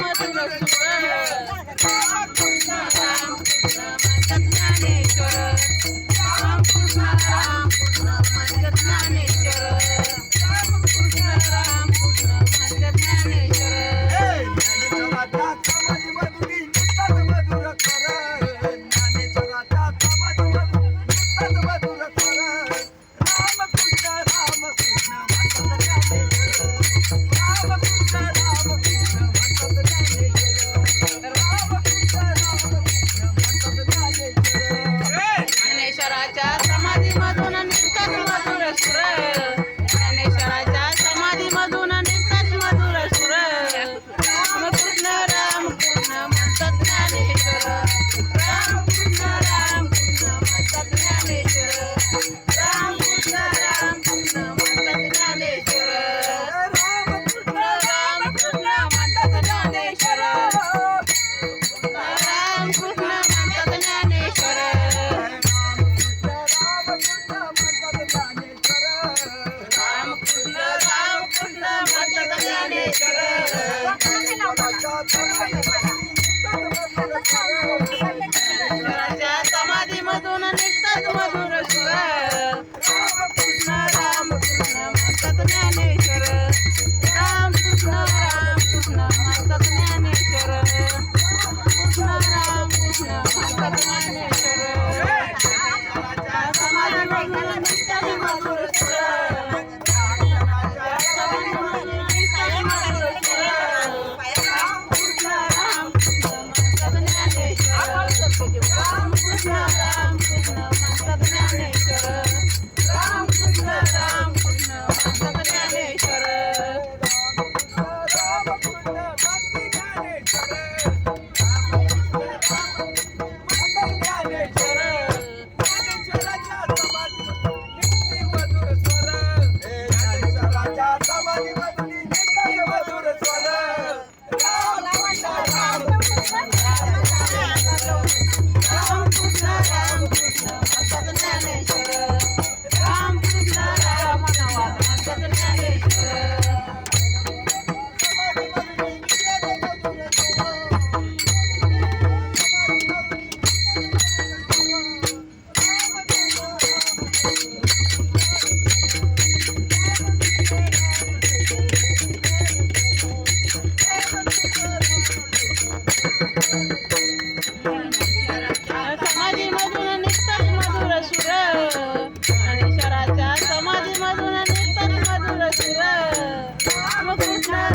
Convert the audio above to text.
மது समाधी मधून निघतात मधुर सुर. कृष्ण राम कृष्ण ज्ञानेश्वर. Thank you.